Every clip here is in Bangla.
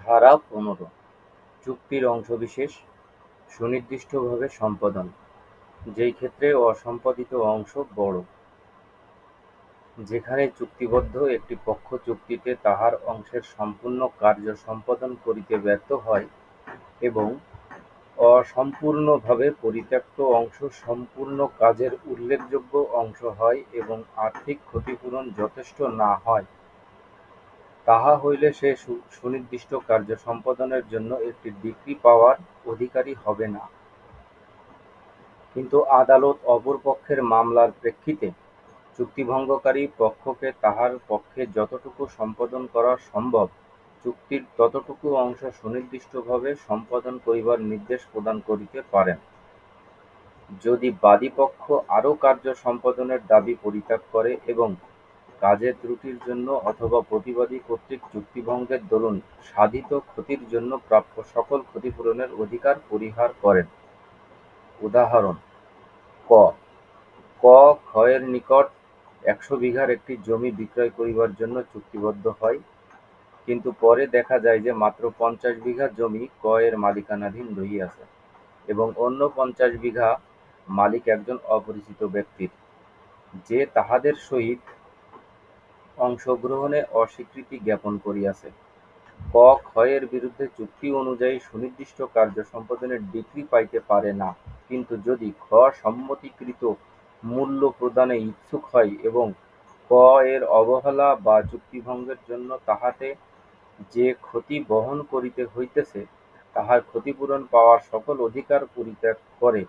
ধারা পনেরো চুক্তির অংশবিশেষ সুনির্দিষ্টভাবে সম্পাদন, যেই ক্ষেত্রে অসম্পাদিত অংশ বড়, যেখানে চুক্তিবদ্ধ একটি পক্ষ চুক্তিতে তাহার অংশের সম্পূর্ণ কার্য সম্পাদন করিতে ব্যর্থ হয় এবং অসম্পূর্ণভাবে পরিত্যক্ত অংশ সম্পূর্ণ কাজের উল্লেখযোগ্য অংশ হয় এবং আর্থিক ক্ষতিপূরণ যথেষ্ট না হয়, তাহা হইলে সে সুনির্দিষ্ট কার্য সম্পাদনের জন্য একটি ডিক্রি পাওয়ার অধিকারী হবে না। কিন্তু আদালত অপর পক্ষের মামলার প্রেক্ষিতে চুক্তিভঙ্গকারী পক্ষকে তাহার পক্ষে যতটুকু সম্পাদন করা সম্ভব, চুক্তির ততটুকু অংশ সুনির্দিষ্টভাবে সম্পাদন করিবার নির্দেশ প্রদান করিতে পারেন। যদি বাদী পক্ষ আরও কার্য সম্পাদনের দাবি পরিত্যাগ করে এবং কাজের ত্রুটির জন্য অথবা প্রতিবাদী কর্তৃক চুক্তিভঙ্গের দরুন সাধিত ক্ষতির জন্য প্রাপ্য সকল ক্ষতিপূরণের অধিকার পরিহার করেন। উদাহরণ: ক. ক খ-এর নিকট একশো বিঘার একটি জমি বিক্রয় করিবার জন্য চুক্তিবদ্ধ হয়, কিন্তু পরে দেখা যায় যে মাত্র পঞ্চাশ বিঘা জমি ক-এর মালিকানাধীন রহিয়াছে এবং অন্য পঞ্চাশ বিঘা মালিক একজন অপরিচিত ব্যক্তির, যে তাহাদের সহিত অংশগ্রহণে অস্বীকৃতি জ্ঞাপন করিয়াছে। ক খ-এর বিরুদ্ধে চুক্তি অনুযায়ী সুনির্দিষ্ট কার্য সম্পাদনের ডিক্রি পাইতে পারে না, কিন্তু যদি খ সম্মতিকৃত মূল্য প্রদানে ইচ্ছুক হয় এবং ক-এর অবহেলা বা চুক্তিভঙ্গের জন্য তাহাতে যে ক্ষতি বহন করিতে হইতেছে, তাহার ক্ষতিপূরণ পাওয়ার সকল অধিকার পরিত্যাগ করে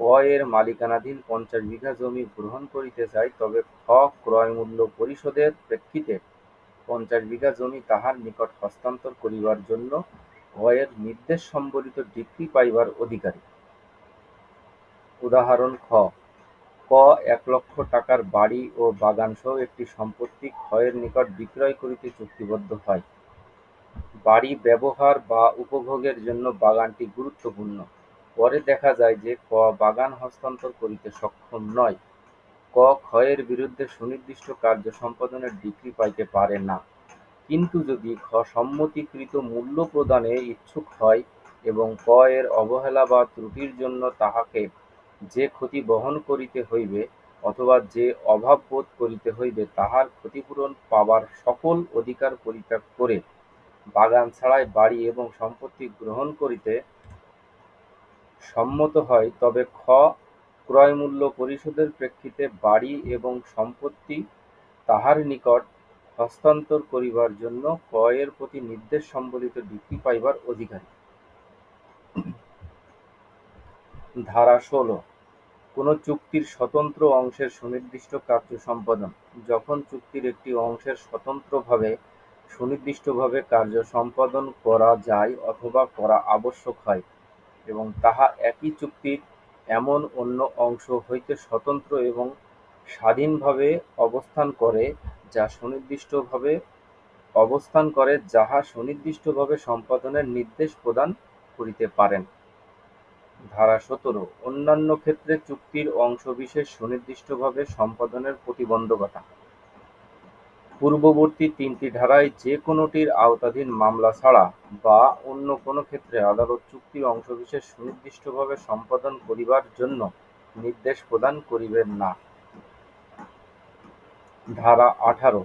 ক-এর মালিকানাধীন পঞ্চাশ বিঘা জমি গ্রহণ করিতে চায়, তবে খ ক্রয়মূল্য পরিশোধের প্রেক্ষিতে পঞ্চাশ বিঘা জমি তাহার নিকট হস্তান্তর করিবার জন্য খ-এর নির্দেশ সম্বলিত ডিক্রি পাইবার অধিকারী। উদাহরণ: খ. ক এক লক্ষ টাকার বাড়ি ও বাগানসহ একটি সম্পত্তি খ-এর নিকট বিক্রয় করিতে চুক্তিবদ্ধ হয়। বাড়ি ব্যবহার বা উপভোগের জন্য বাগানটি গুরুত্বপূর্ণ। পরে দেখা যায় যে ক বাগান হস্তান্তর করিতে সক্ষম নয়। ক খ-এর বিরুদ্ধে সুনির্দিষ্ট কার্য সম্পাদনের ডিক্রি পাইতে পারে না, কিন্তু যদি খ সম্মতিকৃত মূল্য প্রদানে ইচ্ছুক হয় এবং ক-এর অবহেলা বা ত্রুটির জন্য তাহাকে যে ক্ষতি বহন করিতে হইবে অথবা যে অভাব বোধ করিতে হইবে তাহার ক্ষতিপূরণ পাবার সকল অধিকার পরিত্যাগ করে বাগান ছাড়াই বাড়ি এবং সম্পত্তি গ্রহণ করিতে সম্মত হয়, তবে খ ক্রয়মূল্য পরিশোধের প্রেক্ষিতে বাড়ি এবং সম্পত্তি তাহার নিকট হস্তান্তর করিবার জন্য ক-এর প্রতি নির্দেশ সম্বলিত ডিক্রি পাইবার অধিকারী। ধারা ষোল কোন চুক্তির স্বতন্ত্র অংশের সুনির্দিষ্ট কার্য সম্পাদন যখন চুক্তির একটি অংশের স্বতন্ত্রভাবে সুনির্দিষ্টভাবে কার্য সম্পাদন করা যায় অথবা করা আবশ্যক হয় এবং তাহা একই চুক্তির এমন অন্য অংশ হইতে স্বতন্ত্র এবং স্বাধীনভাবে অবস্থান করে যা সুনির্দিষ্টভাবে অবস্থান করে, যাহা সুনির্দিষ্টভাবে সম্পাদনের নির্দেশ প্রদান করিতে পারেন। ধারা সতেরো, অন্যান্য ক্ষেত্রে চুক্তির অংশবিশেষ সুনির্দিষ্টভাবে সম্পাদনের প্রতিবন্ধকতা পূর্ববর্তী তিনটি ধারায় যে কোনটির আওতাধীন মামলা ছাড়া বা অন্য কোন ক্ষেত্রে আদালত চুক্তির অংশবিশেষ সুনির্দিষ্টভাবে সম্পাদন করিবার জন্য নির্দেশ প্রদান করিবেন না। ধারা আঠারো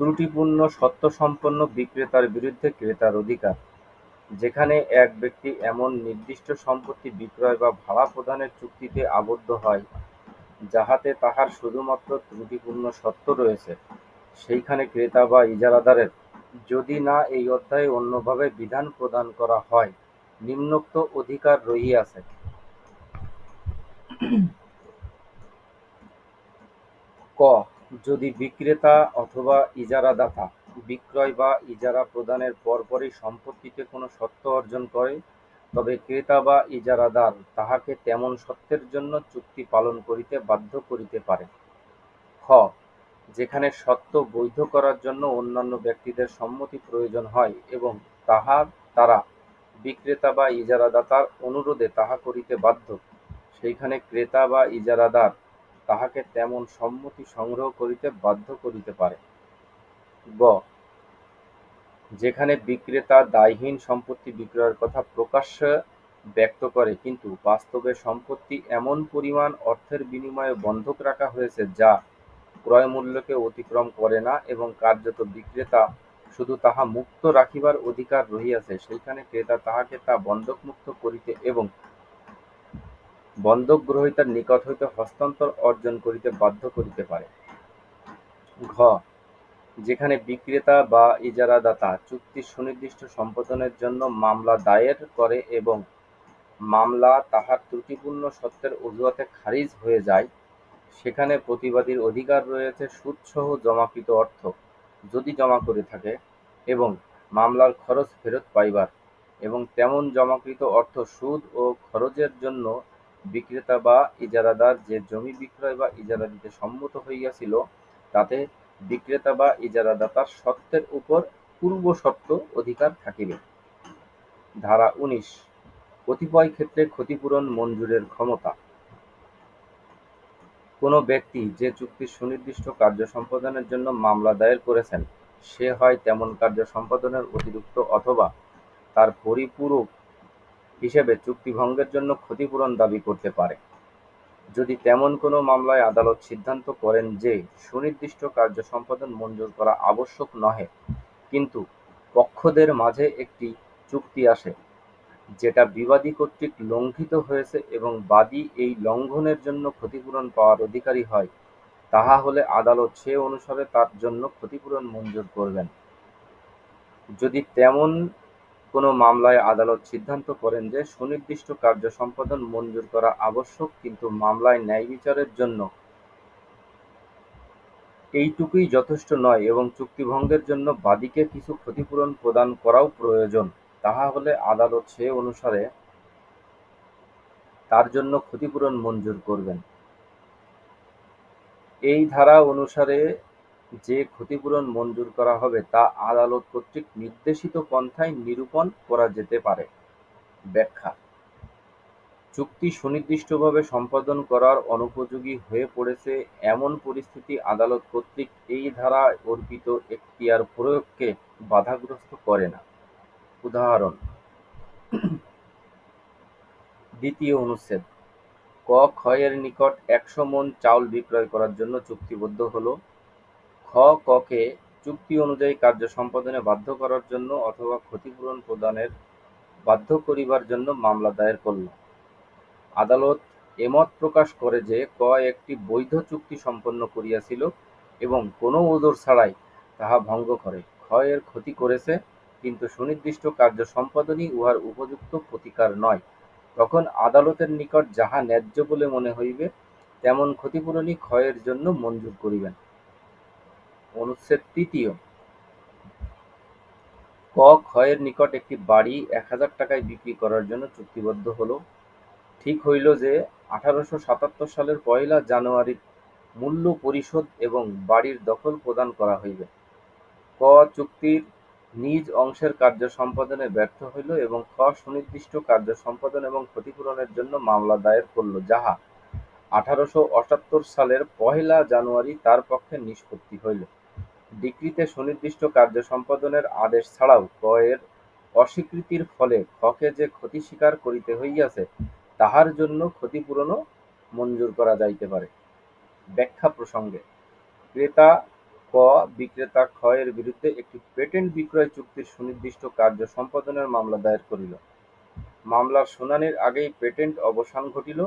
ত্রুটিপূর্ণ সত্ত্বসম্পন্ন বিক্রেতার বিরুদ্ধে ক্রেতার অধিকার যেখানে এক ব্যক্তি এমন নির্দিষ্ট সম্পত্তি বিক্রয় বা ভাড়া প্রদানের চুক্তিতে আবদ্ধ হয়, যাহাতে তাহার শুধুমাত্র ত্রুটিপূর্ণ সত্য রয়েছে, সেইখানে ক্রেতা বা ইজারাদারের যদি না এই অধ্যায়ে অন্যভাবে বিধান প্রদান করা হয়, নিম্নোক্ত অধিকার রহিয়াছে। ক. যদি বিক্রেতা অথবা ইজারাদাতা বিক্রয় বা ইজারা প্রদানের পরপরই সম্পত্তিতে কোন সত্ত্ব অর্জন করে, তবে ক্রেতা বা ইজারাদার তাহাকে তেমন সত্ত্বের জন্য চুক্তি পালন করিতে বাধ্য করিতে পারে। খ. যেখানে সত্ত্ব বৈধ করার জন্য অন্যান্য ব্যক্তিদের সম্মতি প্রয়োজন হয় এবং তাহা তারা বিক্রেতা বা ইজারাদাতার অনুরোধে তাহা করিতে বাধ্য, সেইখানে ক্রেতা বা ইজারাদার তাহাকে তেমন সম্মতি সংগ্রহ করিতে বাধ্য করিতে পারে। গ. যেখানে বিক্রেতা দায়হীন সম্পত্তি বিক্রয়ের কথা প্রকাশ্যে ব্যক্ত করে কিন্তু বাস্তবে সম্পত্তি এমন পরিমাণ অর্থের বিনিময়ে বন্ধক রাখা হয়েছে যা ক্রয়মূল্যকে অতিক্রম করে না এবং কার্যত বিক্রেতা শুধু তাহা মুক্ত রাখিবার অধিকার রহিয়াছে সেইখানে ক্রেতা তাহাকে তা বন্ধকমুক্ত করিতে এবং বন্ধক গ্রহীতার নিকট হইতে হস্তান্তর অর্জন করিতে বাধ্য করিতে পারে। ঘ. যেখানে বিক্রেতা বা ইজারাদাতা চুক্তির সুনির্দিষ্ট সম্পাদনের জন্য মামলা দায়ের করে এবং মামলা তাহার ত্রুটিপূর্ণ সত্যের অজুহাতে খারিজ হয়ে যায়, সেখানে প্রতিবাদীর অধিকার রয়েছে সুদসহ জমাকৃত অর্থ, যদি জমা করে থাকে, এবং মামলার খরচ ফেরত পাইবার, এবং তেমন জমাকৃত অর্থ সুদ ও খরচের জন্য বিক্রেতা বা ইজারাদার যে জমি বিক্রয় বা ইজারা দিতে সম্মত হইয়াছিল, তাতে বিক্রেতা বা ইজারাদাতার সত্ত্বের উপর পূর্ব পূর্বশর্ত অধিকার থাকিবে। ধারা উনিশ কতিপয় ক্ষেত্রে ক্ষতিপূরণ মঞ্জুরের ক্ষমতা কোন ব্যক্তি যে চুক্তির সুনির্দিষ্ট কার্য সম্পাদনের জন্য মামলা দায়ের করেছেন, সে হয় তেমন কার্য সম্পাদনের অতিরিক্ত অথবা তার পরিপূরক হিসেবে চুক্তি ভঙ্গের জন্য ক্ষতিপূরণ দাবি করতে পারে। যদি তেমন কোনো মামলায় আদালত সিদ্ধান্ত করেন যে সুনির্দিষ্ট কার্য সম্পাদন মঞ্জুর করা আবশ্যক নহে, কিন্তু পক্ষদের মাঝে একটি চুক্তি আসে, যেটা বিবাদী কর্তৃক লঙ্ঘিত হয়েছে এবং বাদী এই লঙ্ঘনের জন্য ক্ষতিপূরণ পাওয়ার অধিকারী হয়, তাহা হলে আদালত সে অনুসারে তার জন্য ক্ষতিপূরণ মঞ্জুর করবেন। যদি তেমন কোনো মামলায় আদালত সিদ্ধান্ত করেন যে সুনির্দিষ্ট কার্য সম্পাদন মঞ্জুর করা আবশ্যক কিন্তু মামলায় ন্যায় বিচারের জন্য এইটুকুই যথেষ্ট নয় এবং চুক্তিভঙ্গের জন্য বাদীকে কিছু ক্ষতিপূরণ প্রদান করাও প্রয়োজন, তাহা হলে আদালত সে অনুসারে তার জন্য ক্ষতিপূরণ মঞ্জুর করবেন। এই ধারা অনুসারে যে ক্ষতিপূরণ মঞ্জুর করা হবে তা আদালত কর্তৃক নির্দেশিত পন্থায় নিরূপণ করা যেতে পারে। ব্যাখ্যা চুক্তি সুনির্দিষ্টভাবে সম্পাদন করার অনুপযোগী হয়ে পড়েছে এমন পরিস্থিতি আদালত কর্তৃক এই ধারায় অর্পিত এখতিয়ার প্রয়োগকে বাধাগ্রস্ত করে না। উদাহরণ। দ্বিতীয় অনুচ্ছেদ। ক খ-এর নিকট একশো মণ চাউল বিক্রয় করার জন্য চুক্তিবদ্ধ হল, খ ক-কে চুক্তি অনুযায়ী কার্য সম্পাদনে বাধ্য করার জন্য অথবা ক্ষতিপূরণ প্রদানের বাধ্য করিবার জন্য মামলা দায়ের করল। আদালত এমত প্রকাশ করে যে ক একটি বৈধ চুক্তি সম্পন্ন করিয়াছিল এবং কোনো ওজর ছাড়াই তাহা ভঙ্গ করে। এর ক্ষতি করেছে, কিন্তু সুনির্দিষ্ট কার্য সম্পাদনই উহার উপযুক্ত প্রতিকার নয়, তখন আদালতের নিকট যাহা ন্যায্য বলে মনে হইবে, তেমন ক্ষতিপূরণই ক্ষয়ের জন্য মঞ্জুর করিবেন। অনুচ্ছেদ তৃতীয় ক ক্ষয়ের নিকট একটি বাড়ি এক হাজার টাকায় বিক্রি করার জন্য চুক্তিবদ্ধ হল। ঠিক হইল যে আঠারোশো সাতাত্তর সালের পয়লা জানুয়ারি মূল্য পরিশোধ এবং বাড়ির দখল প্রদান করা হইবে। ক চুক্তির নিজ অংশের কার্য সম্পাদনে ব্যর্থ হইল এবং খ সুনির্দিষ্ট কার্য সম্পাদন এবং ক্ষতিপূরণের জন্য মামলা দায়ের করল যাহা আঠারোশো অষ্টাত্তর সালের পহেলা জানুয়ারি তার পক্ষে নিষ্পত্তি হইল। ডিক্রিতে সুনির্দিষ্ট কার্য সম্পাদনের আদেশ ছাড়াও ক এর অস্বীকৃতির ফলে খকে যে ক্ষতি স্বীকার করিতে হইয়াছে, তাহার জন্য ক্ষতিপূরণও মঞ্জুর করা যাইতে পারে। ব্যাখ্যা প্রসঙ্গে ক্রেতা ক, বিক্রেতা খ এর বিরুদ্ধে একটি পেটেন্ট বিক্রয় চুক্তির সুনির্দিষ্ট কার্য সম্পাদনের মামলা দায়ের করিল। মামলার শুনানির আগেই পেটেন্ট অবসান ঘটিল।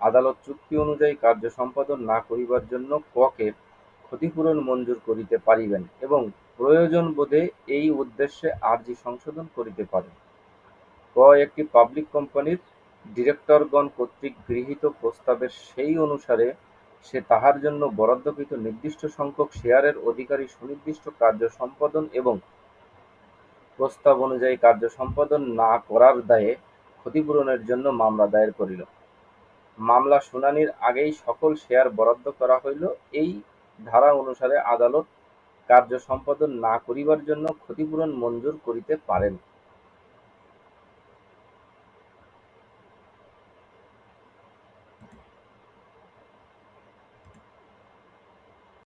আদালত চুক্তি অনুযায়ী কার্য সম্পাদন না করিবার জন্য ক-কে ক্ষতিপূরণ মঞ্জুর করিতে পারিবেন এবং প্রয়োজন বোধে এই উদ্দেশ্যে আর্জি সংশোধন করিতে পারেন। ক, একটি পাবলিক কোম্পানির ডিরেক্টরগণ কর্তৃক গৃহীত প্রস্তাবের সেই অনুসারে সে তাহার জন্য বরাদ্দকৃত নির্দিষ্ট সংখ্যক শেয়ারের অধিকারী সুনির্দিষ্ট কার্য সম্পাদন এবং প্রস্তাব অনুযায়ী কার্য সম্পাদন না করার দায়ে ক্ষতিপূরণের জন্য মামলা দায়ের করিল। মামলা শুনানির আগেই সকল শেয়ার বরাদ্দ করা হইল। এই ধারা অনুসারে আদালত কার্য সম্পাদন না করিবার জন্য ক্ষতিপূরণ মঞ্জুর করিতে পারেন।